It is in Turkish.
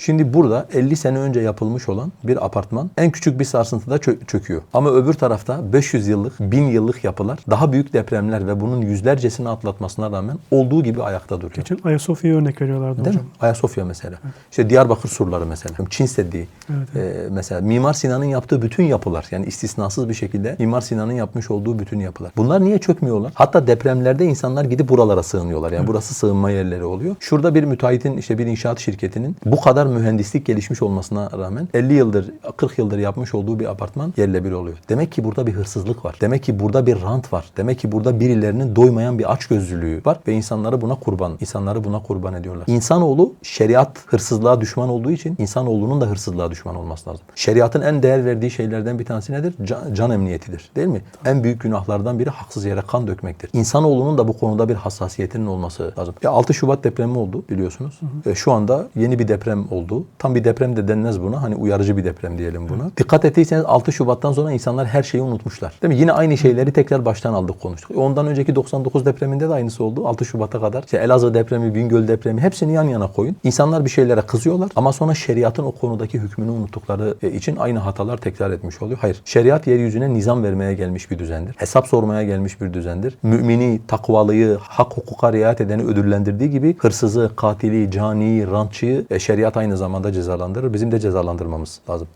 Şimdi burada 50 sene önce yapılmış olan bir apartman en küçük bir sarsıntıda çö- çöküyor. Ama öbür tarafta 500 yıllık, 1000 yıllık yapılar daha büyük depremler ve bunun yüzlercesini atlatmasına rağmen olduğu gibi ayakta duruyor. Geçen Ayasofya'ya örnek veriyorlardı Değil hocam. mi? Ayasofya mesela. İşte Diyarbakır surları mesela. Çin Seddi. Evet, Ee, mesela Mimar Sinan'ın yaptığı bütün yapılar yani istisnasız bir şekilde Mimar Sinan'ın yapmış olduğu bütün yapılar. Bunlar niye çökmüyorlar? Hatta depremlerde insanlar gidip buralara sığınıyorlar. Yani burası sığınma yerleri oluyor. Şurada bir müteahhitin işte bir inşaat şirketinin bu kadar mühendislik gelişmiş olmasına rağmen 50 yıldır 40 yıldır yapmış olduğu bir apartman yerle bir oluyor. Demek ki burada bir hırsızlık var. Demek ki burada bir rant var. Demek ki burada birilerinin doymayan bir açgözlülüğü var ve insanları buna kurban, insanları buna kurban ediyorlar. İnsanoğlu şeriat hırsızlığa düşman olduğu için insanoğlunun da hırsızlığa düşman olması lazım. Şeriatın en değer verdiği şeylerden bir tanesi nedir? Can, can emniyetidir. Değil mi? En büyük günahlardan biri haksız yere kan dökmektir. İnsanoğlunun da bu konuda bir hassasiyetinin olması lazım. Ya 6 Şubat depremi oldu biliyorsunuz. E, şu anda yeni bir deprem oldu. Tam bir deprem de denmez buna. Hani uyarıcı bir deprem diyelim buna. Dikkat ettiyseniz 6 Şubat'tan sonra insanlar her şeyi unutmuşlar. Değil mi? Yine aynı şeyleri tekrar baştan aldık konuştuk. E, ondan önceki 99 depreminde de aynısı oldu. 6 Şubat'a kadar. İşte Elazığ depremi, Bingöl depremi hepsini yan yana koyun. İnsanlar bir şeylere kızıyorlar ama sonra şeriatın o konudaki hükmünü unuttukları e, için aynı hatalar tekrar etmiş oluyor. Hayır. Şeriat yeryüzüne nizam vermeye gelmiş bir düzendir. Hesap sormaya gelmiş bir düzendir. Mümini, takvalıyı, hak hukuka riayet edeni ödüllendirdiği gibi hırsızı, katili, caniyi, rantçıyı e, şeriat aynı zamanda cezalandırır. Bizim de cezalandırmamız lazım.